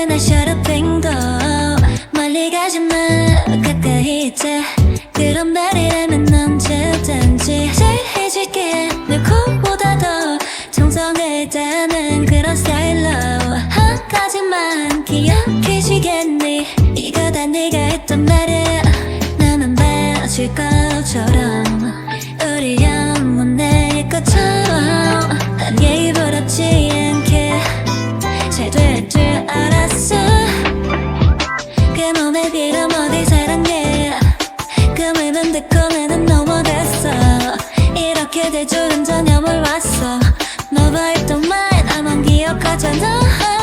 날 그래 나 셔러핑도 멀리 가지마 가까이 있자. 그런 말이라면 언제든지. 잘해줄게. 누구보다 더 정성을다는 그런 스타일로. 한 가지만 기억해주겠니? 이거 다 네가 했던 말이 듣고 나는 넘어갔어. 이렇게 될 줄은 전혀 몰랐어. 너와 했던 말 나만 기억하잖아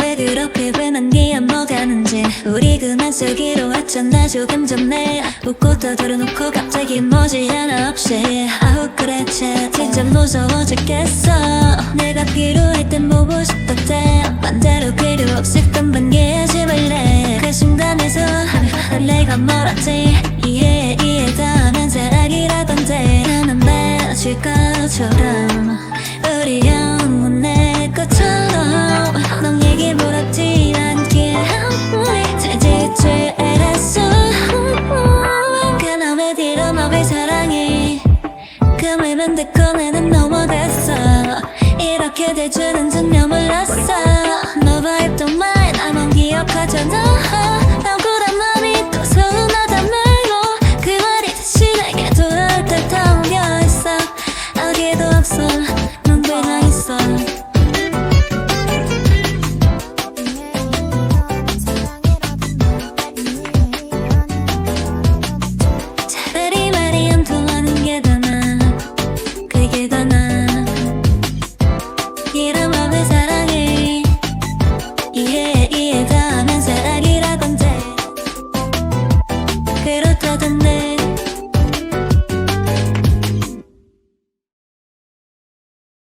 왜 그렇게 왜난 기어먹가는지. 우리 그만 쓰기로 했잖아 조금 전에. 웃고 떠들어놓고 갑자기 뭐지 하나 없이. 아우 쟤. 진짜 무서워 죽겠어. 내가 필요할 땐 보고 싶었대 반대로 필요 없을 건 반기하지 말래. 그 순간에서 내가 멀었지. 이해 이해 다하면 사랑이라던데. 나는 봐줄 것처럼 그놈의 뒤로 너를 사랑해 그 말만 듣고 나는 넘어갔어. 이렇게 될 줄은 전혀 몰랐어. 너와 했던 말 나만 기억하잖아